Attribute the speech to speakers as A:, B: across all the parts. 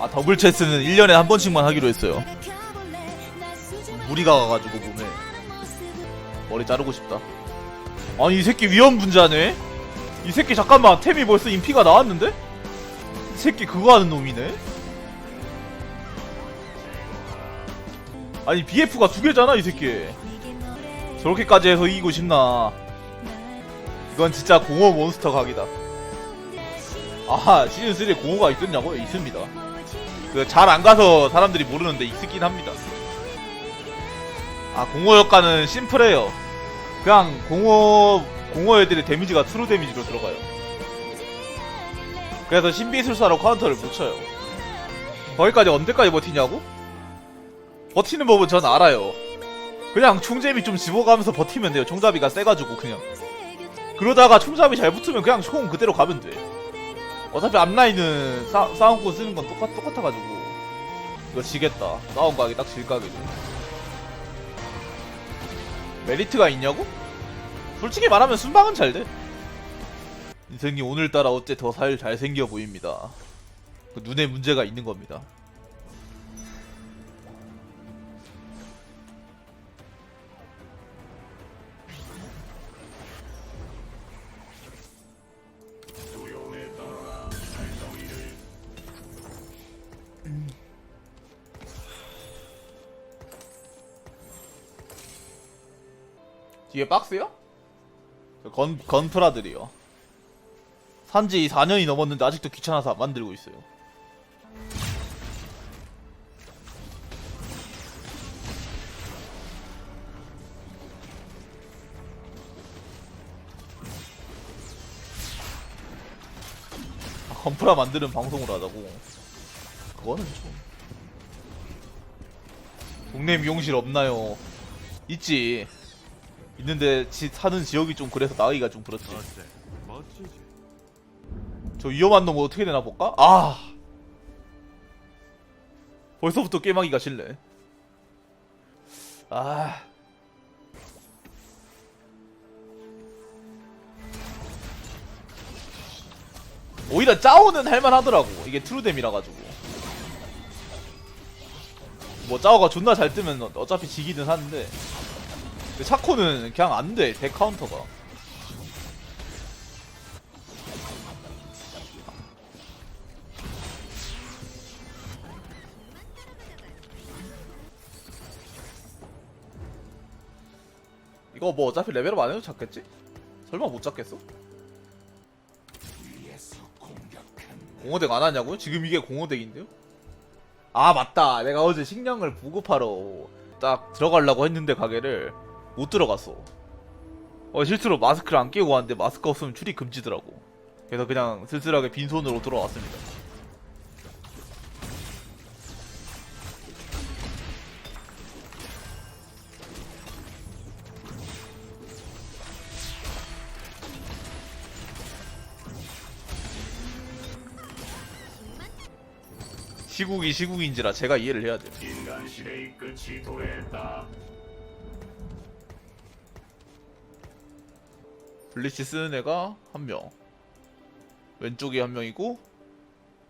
A: 아 더블 체스는 1년에 한 번씩만 하기로 했어요. 무리가 가가지고 몸에 머리 자르고 싶다. 아니 이 새끼 위험 분자네? 이 새끼 잠깐만 템이 벌써 인피가 나왔는데? 이 새끼 그거 하는 놈이네? 아니 BF가 두 개잖아 이 새끼. 저렇게까지 해서 이기고 싶나? 이건 진짜 공허 몬스터 각이다. 아하 시즌3에 공허가 있었냐고요? 있습니다 그 잘 안 가서 사람들이 모르는데 있긴 합니다. 아 공허 효과는 심플해요. 그냥 공허 공허 애들의 데미지가 트루 데미지로 들어가요. 그래서 신비술사로 카운터를 못 쳐요. 거기까지 언제까지 버티냐고? 버티는 법은 전 알아요. 그냥 총재미 좀 집어가면서 버티면 돼요. 총잡이가 세가지고 그냥. 그러다가 총잡이 잘 붙으면 그냥 총 그대로 가면 돼 어차피 앞라인은 싸, 싸움꾼 쓰는 건 똑같, 똑같아가지고. 이거 지겠다. 싸움 가기 딱 질각이네 메리트가 있냐고? 솔직히 말하면 순방은 잘 돼. 인생이 오늘따라 어째 더 살 잘생겨 보입니다. 그 눈에 문제가 있는 겁니다 뒤에 박스요? 그 건, 건프라들이요. 산지 4년이 넘었는데 아직도 귀찮아서 안 만들고 있어요. 아, 건프라 만드는 방송을 하자고. 그거는 좀. 동네 미용실 없나요? 있지. 있는데 지, 사는 지역이 좀 그래서 나가기가 좀 그렇지.
B: 어때? 멋지지.
A: 저 위험한 놈 어떻게 되나 볼까? 아 벌써부터 게임하기가 싫네. 아 오히려 짜오는 할만하더라고. 이게 트루뎀이라 가지고. 뭐 짜오가 존나 잘 뜨면 어차피 지기는 하는데 근데 샤코는 그냥 안 돼. 대 카운터가. 이거 뭐 어차피 레벨업 안 해도 잡겠지? 설마 못 잡겠어? 공호덱 안 하냐고요? 지금 이게 공호덱인데요? 아 맞다 내가 어제 식량을 보급하러 딱 들어가려고 했는데 가게를 못 들어갔어 어 실수로 마스크를 안 끼고 왔는데 마스크 없으면 출입 금지더라고. 그래서 그냥 쓸쓸하게 빈손으로 돌아왔습니다. 시국이 시국인지라 제가 이해를 해야 돼요.
B: 인간 시대의 끝이 도래했다.
A: 블리치 쓰는 애가 한 명. 왼쪽에 한 명이고.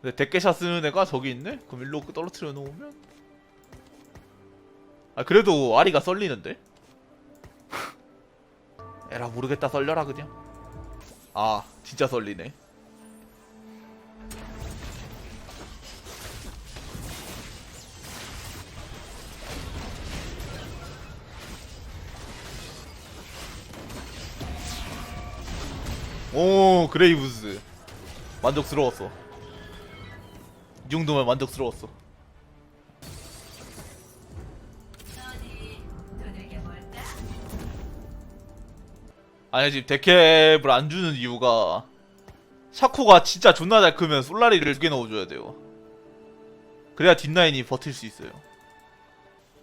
A: 근데 데케샷 쓰는 애가 저기 있네? 그럼 일로 떨어뜨려 놓으면? 아, 그래도 아리가 썰리는데? 에라, 모르겠다, 썰려라, 그냥. 아, 진짜 썰리네. 오 그레이브즈. 만족스러웠어. 이 정도면 만족스러웠어. 아니 지금 데캡을 안 주는 이유가 샤코가 진짜 존나 잘 크면 솔라리를 두 개 넣어줘야 돼요. 그래야 뒷라인이 버틸 수 있어요.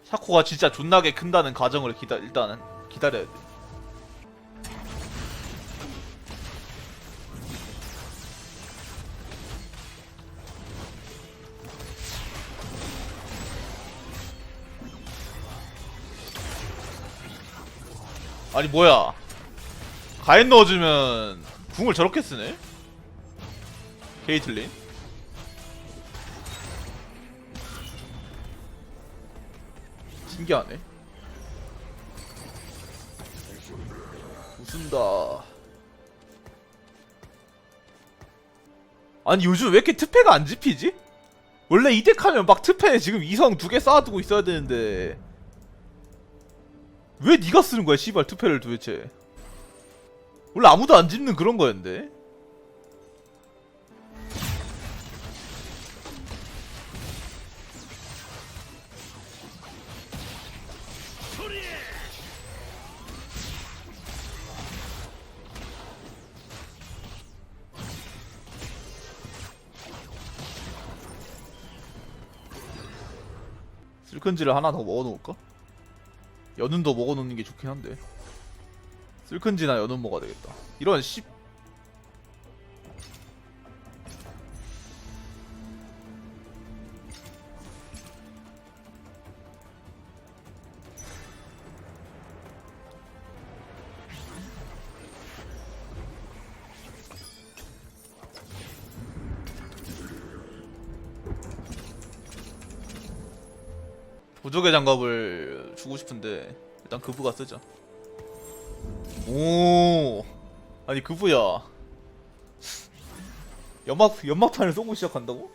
A: 샤코가 진짜 존나게 큰다는 가정을 기다 일단은 기다려야 돼 아니 뭐야. 가인 넣어주면 궁을 저렇게 쓰네? 케이틀린? 신기하네. 웃음다. 아니 요즘 왜 이렇게 특패가 안 집히지? 원래 이덱 하면 막 특패에 지금 이성 두 개 쌓아두고 있어야 되는데. 왜 네가 쓰는 거야 씨발 특패를 도대체 원래 아무도 안 집는 그런 거였는데 슬큰지를 하나 더 먹어놓을까? 연은도 먹어놓는 게 좋긴 한데. 슬큰지나 연은 먹어야 되겠다. 이런 씨. 부족의 장갑을 주고 싶은데 일단 그부가 쓰자. 오, 아니 그부야. 연막 연막탄을 쏘고 시작한다고?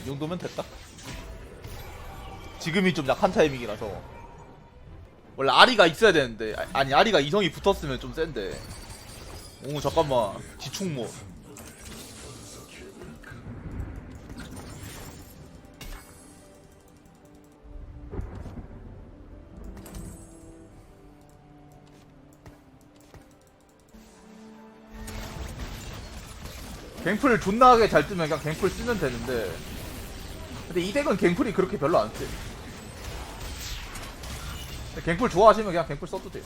A: 이 정도면 됐다. 지금이 좀 약한 타이밍이라서. 원래 아리가 있어야 되는데 아- 아니 아리가 이성이 붙었으면 좀 센데. 오 잠깐만. 지충모. 갱플 존나게 잘 뜨면 그냥 갱플 쓰면 되는데. 근데 이 덱은 갱플이 그렇게 별로 안 세. 갱플 좋아하시면 그냥 갱플 써도 돼요.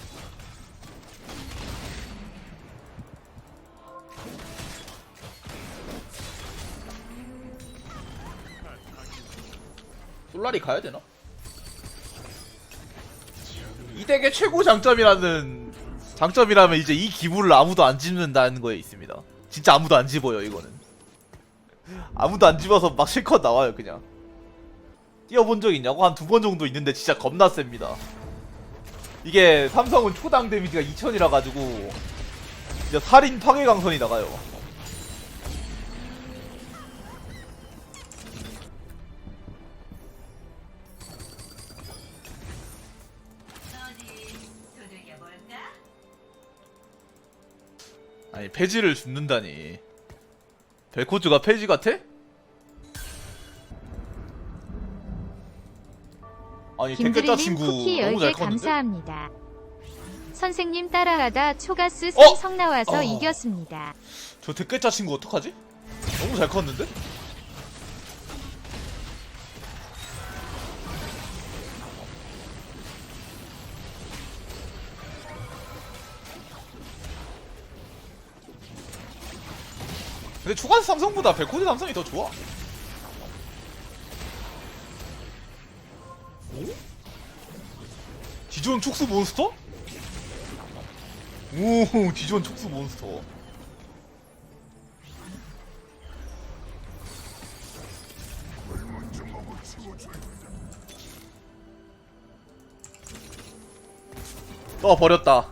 A: 솔라리 가야 되나? 이 덱의 최고 장점이라는 장점이라면 이제 이 기부를 아무도 안 집는다는 거에 있습니다. 진짜 아무도 안 집어요 이거는. 아무도 안 집어서 막 실컷 나와요 그냥. 뛰어본 적 있냐고? 한 두 번 정도 있는데 진짜 겁나 셉니다. 이게 삼성은 초당 데미지가 2000이라 가지고 진짜 살인 파괴 강선이 나가요. 아니 폐지를 줍는다니. 벨코즈가 폐지 같아? 아니 댓글자
C: 김드리님
A: 친구
C: 쿠키
A: 너무
C: 10개
A: 잘 컸는데?
C: 감사합니다. 선생님 따라하다 초가스
A: 어?
C: 쌩성 나와서
A: 어.
C: 이겼습니다.
A: 저 댓글자 친구 어떡하지? 너무 잘 컸는데? 근데 초가스 삼성보다 벨코드 삼성이 더 좋아. 디존 촉수 몬스터? 오, 디존 촉수 몬스터. 또 버렸다.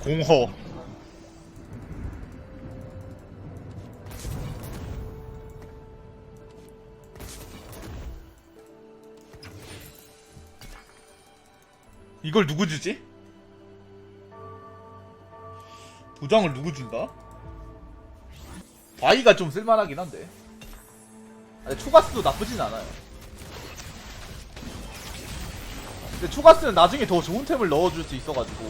A: 공허. 이걸 누구 주지? 도장을 누구 준다? 바이가 좀 쓸만하긴 한데. 아니, 초가스도 나쁘진 않아요. 근데 초가스는 나중에 더 좋은 템을 넣어줄 수 있어가지고.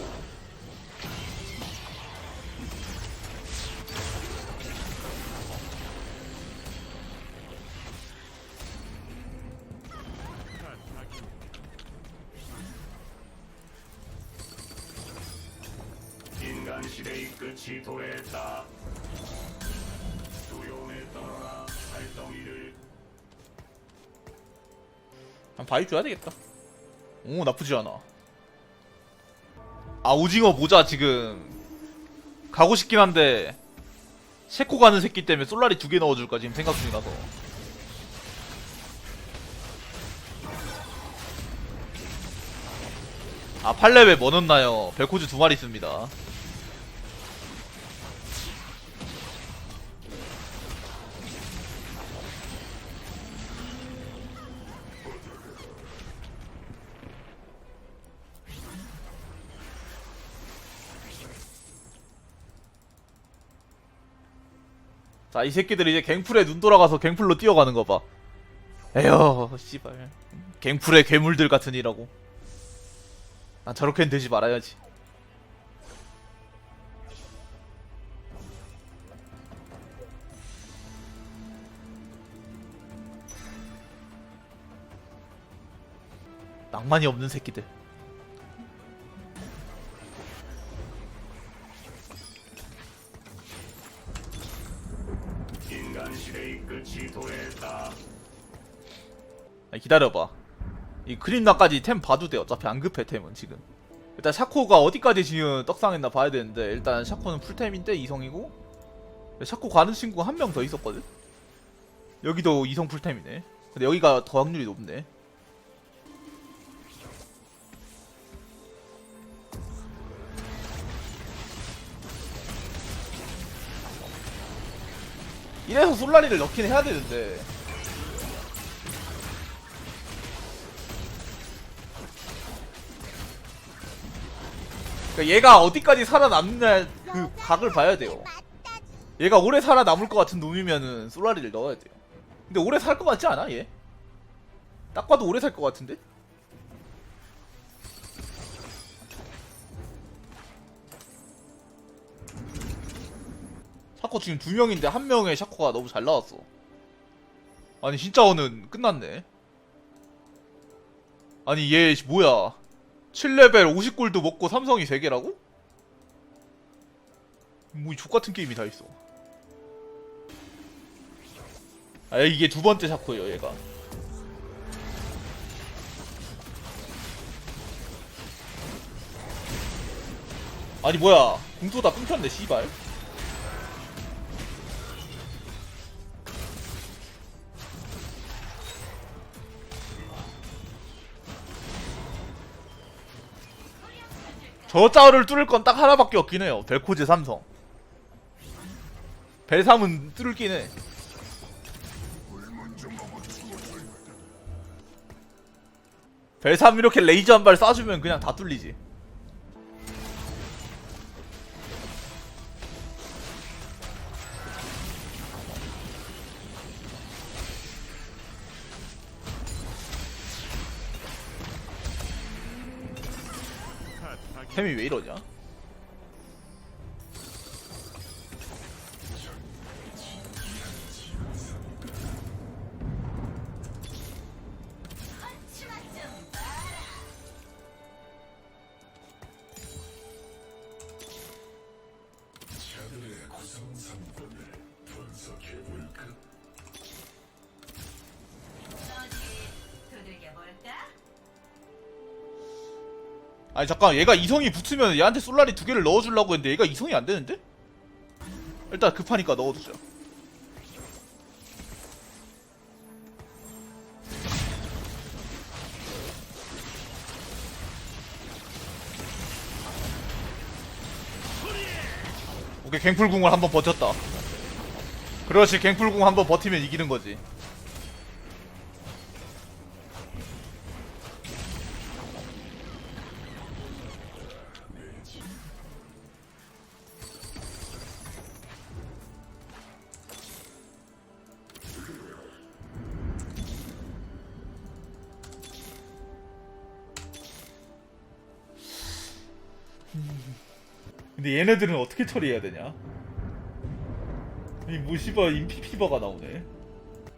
A: 바위 줘야 되겠다. 오 나쁘지 않아. 아 오징어 모자 지금 가고 싶긴 한데 셰코 가는 새끼 때문에 솔라리 두 개 넣어줄까 지금 생각 중이라서. 아 8레벨 뭐 넣나요? 벨코즈 두 마리 있습니다. 자, 이 새끼들이 이제 갱플에 눈 돌아가서 갱플로 뛰어가는 거 봐. 에휴, 씨발. 갱플의 괴물들 같으니라고. 난 저렇게는 되지 말아야지. 낭만이 없는 새끼들. 아니, 기다려봐. 이 그림나까지 템 봐도 돼. 어차피 안 급해 템은 지금. 일단 샤코가 어디까지 지금 떡상했나 봐야 되는데 일단 샤코는 풀템인데 이성이고 샤코 가는 친구가 한명 더 있었거든. 여기도 이성 풀템이네. 근데 여기가 더 확률이 높네. 이래서 솔라리를 넣긴 해야 되는데 그러니까 얘가 어디까지 살아남느냐 그 각을 봐야 돼요. 얘가 오래 살아남을 것 같은 놈이면은 솔라리를 넣어야 돼요. 근데 오래 살 것 같지 않아 얘? 딱 봐도 오래 살 것 같은데? 샤코 지금 두 명인데 한 명의 샤코가 너무 잘 나왔어. 아니 진짜어는 끝났네. 아니 얘 뭐야? 7레벨 50골도 먹고 삼성이 3개라고? 뭐이 족같은 게임이 다 있어. 아 이게 두 번째 샤코예요 얘가. 아니 뭐야. 궁도 다 끊겼네 씨발 저 짜를 뚫을 건 딱 하나밖에 없긴 해요. 벨코즈 삼성. 벨삼은 뚫을긴 해. 벨삼 이렇게 레이저 한 발 쏴주면 그냥 다 뚫리지. 템이 왜 이러냐? 아니 잠깐 얘가 이성이 붙으면 얘한테 솔라리 두 개를 넣어주려고 했는데 얘가 이성이 안 되는데? 일단 급하니까 넣어두자. 오케이 갱풀궁을 한번 버텼다. 그렇지 갱풀궁 한번 버티면 이기는 거지. 근데 얘네들은 어떻게 처리해야 되냐? 이 무시바 인피피버가 나오네.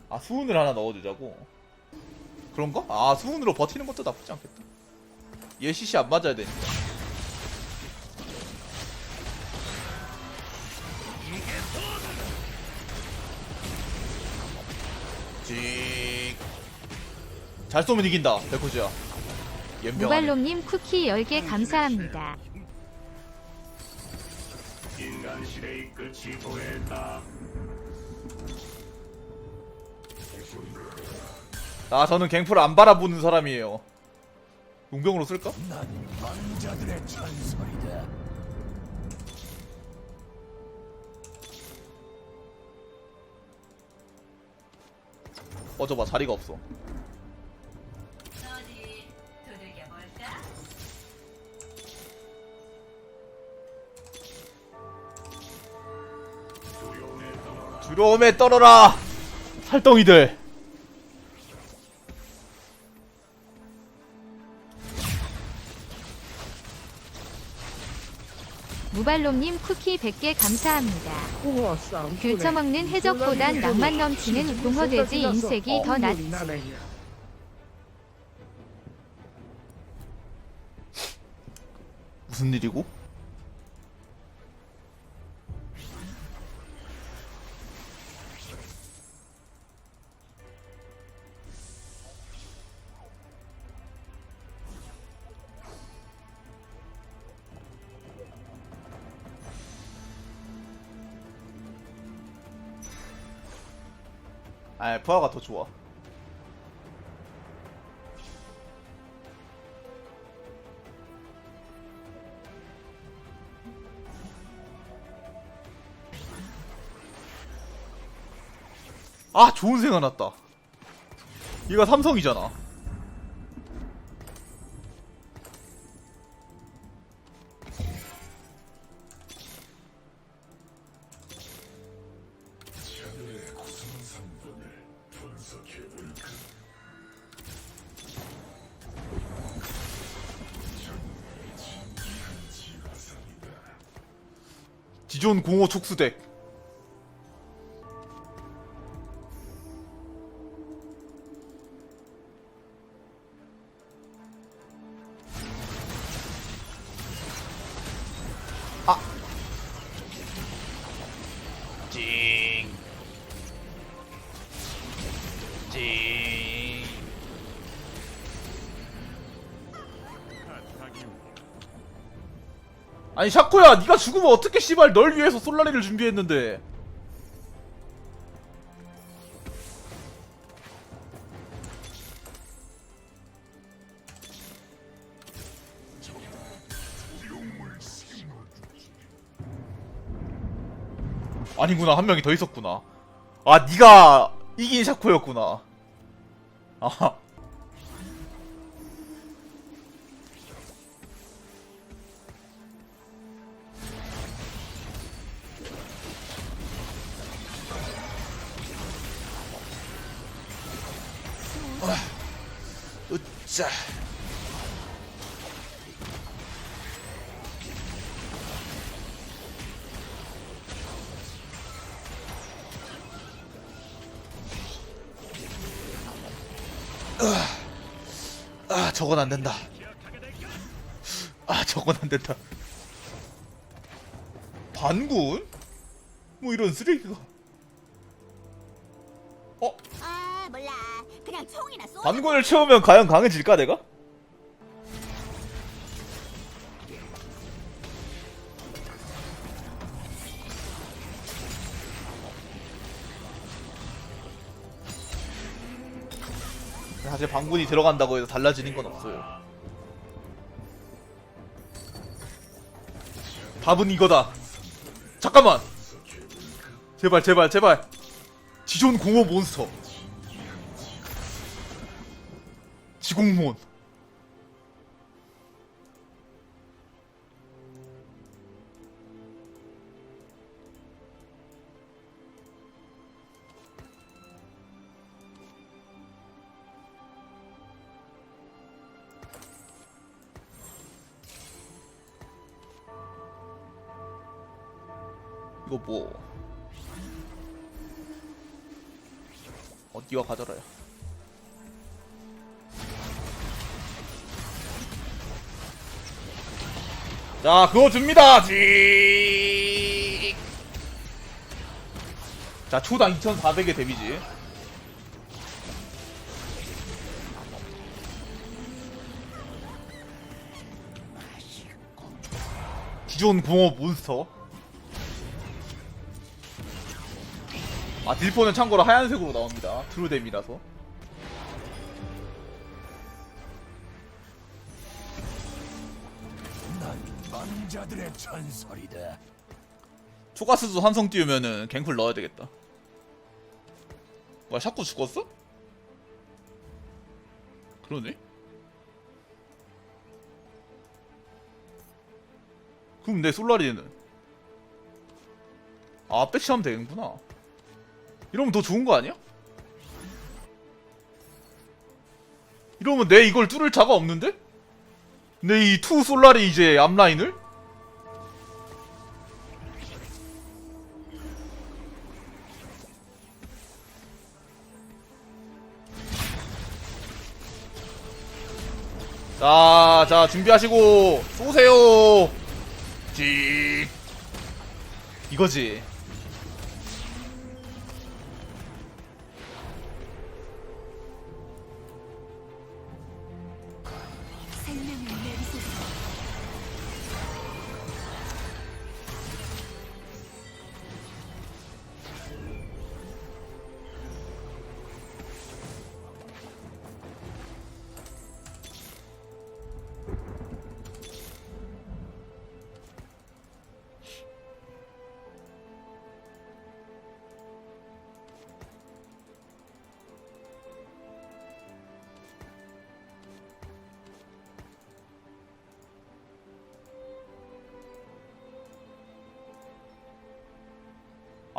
A: 아 수은을 하나 넣어주자고. 그런가? 아 수은으로 버티는 것도 나쁘지 않겠다. 얘 CC 안 맞아야 되니까. 징. 잘 쏘면 이긴다 백호지야
C: 무발놈님 쿠키 10개 감사합니다.
B: 시대의 끝이 도했다.
A: 아 저는 갱프를 안 바라보는 사람이에요 용병으로 쓸까? 어저봐 자리가 없어 두려움에 떨어라 살덩이들
C: 무발놈님 쿠키 100개 감사합니다.
D: 우와
C: 처먹는 해적보단 낭만 넘치는 공허돼지 인색이 더 낫지.
A: 무슨 일이고? 부하가 더 좋아. 아, 좋은 생각 났다. 얘가 삼성이잖아. 기존 공호 촉수덱. 아니 샤코야 네가 죽으면 어떻게 씨발 널 위해서 솔라리를 준비했는데? 아니구나 한 명이 더 있었구나. 아 네가 이긴 샤코였구나. 아하 으짜. 아 저건 안 된다. 아 저건 안 된다. 반군? 뭐 이런 쓰레기가 반군을 채우면 과연 강해질까 내가? 사실 반군이 들어간다고 해서 달라지는 건 없어요. 답은 이거다. 잠깐만! 제발 제발 제발! 지존 공허 몬스터 지공몬 이거 뭐? 어디가 가져라 자 그거 줍니다 지. 자 초당 2400의 데미지. 기존 공업 몬스터. 아 딜포는 참고로 하얀색으로 나옵니다. 트루뎀이라서.
B: 자들의 전설이다.
A: 초가스도 한성 띄우면은 갱플 넣어야 되겠다 뭐야 샤쿠 죽었어? 그러네 그럼 내 솔라리는 아 배치하면 되는구나 이러면 더 좋은 거 아니야? 이러면 내 이걸 뚫을 자가 없는데? 내 이 투 솔라리 이제 앞라인을? 자, 자, 준비하시고, 쏘세요! 지 이거지.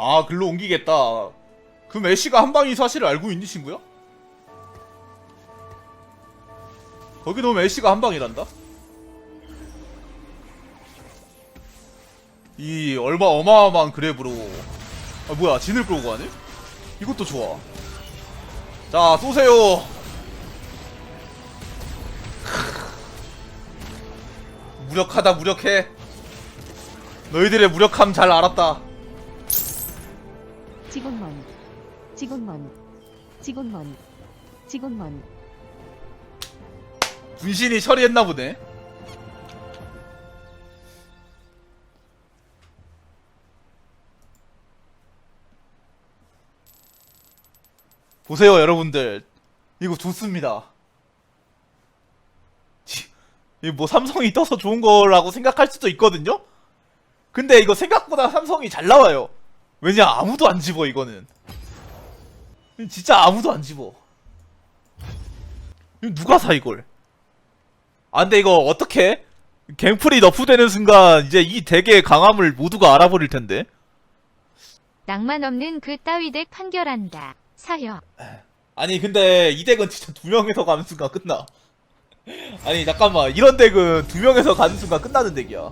A: 아, 글로 옮기겠다. 그 메시가 한 방이 사실을 알고 있니, 친구야? 거기 너무 메시가 한 방이란다? 이 얼마 어마어마한 그랩으로 아 뭐야 진을 끌고 가네? 이것도 좋아 자 쏘세요 무력하다 무력해 너희들의 무력함 잘 알았다
D: 직원만 직원만 직원만 직원만.
A: 분신이 처리했나 보네. 보세요 여러분들. 이거 좋습니다. 이뭐 삼성이 떠서 좋은 거라고 생각할 수도 있거든요? 근데 이거 생각보다 삼성이 잘 나와요 왜냐 아무도 안 집어 이거는. 진짜 아무도 안 집어. 이거 누가 사 이걸? 아 근데 이거 어떻게? 갱플이 너프되는 순간 이제 이 덱의 강함을 모두가 알아버릴 텐데.
C: 낭만 없는 그 따위 덱 판결한다. 사혀.
A: 아니 근데 이 덱은 진짜 두 명에서 가는 순간 끝나. 아니 잠깐만. 이런 덱은 두 명에서 가는 순간 끝나는 덱이야